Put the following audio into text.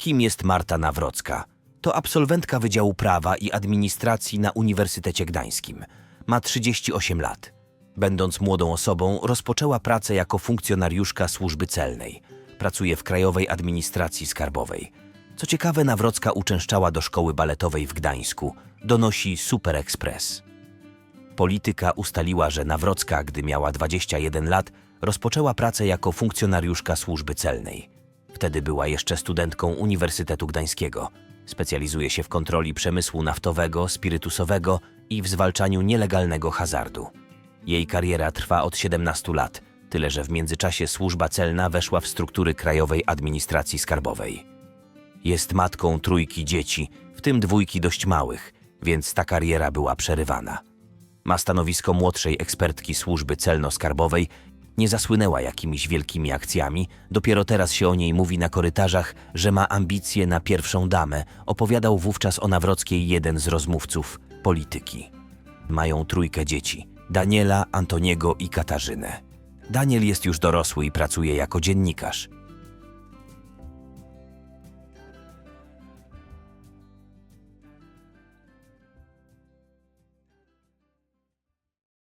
Kim jest Marta Nawrocka? To absolwentka Wydziału Prawa i Administracji na Uniwersytecie Gdańskim. Ma 38 lat. Będąc młodą osobą, rozpoczęła pracę jako funkcjonariuszka służby celnej. Pracuje w Krajowej Administracji Skarbowej. Co ciekawe, Nawrocka uczęszczała do szkoły baletowej w Gdańsku. Donosi Super Express. Polityka ustaliła, że Nawrocka, gdy miała 21 lat, rozpoczęła pracę jako funkcjonariuszka służby celnej. Wtedy była jeszcze studentką Uniwersytetu Gdańskiego. Specjalizuje się w kontroli przemysłu naftowego, spirytusowego i w zwalczaniu nielegalnego hazardu. Jej kariera trwa od 17 lat, tyle że w międzyczasie służba celna weszła w struktury Krajowej Administracji Skarbowej. Jest matką trójki dzieci, w tym dwójki dość małych, więc ta kariera była przerywana. Ma stanowisko młodszej ekspertki służby celno-skarbowej, nie zasłynęła jakimiś wielkimi akcjami, dopiero teraz się o niej mówi na korytarzach, że ma ambicje na pierwszą damę, opowiadał wówczas o Nawrockiej jeden z rozmówców polityki. Mają trójkę dzieci: Daniela, Antoniego i Katarzynę. Daniel jest już dorosły i pracuje jako dziennikarz.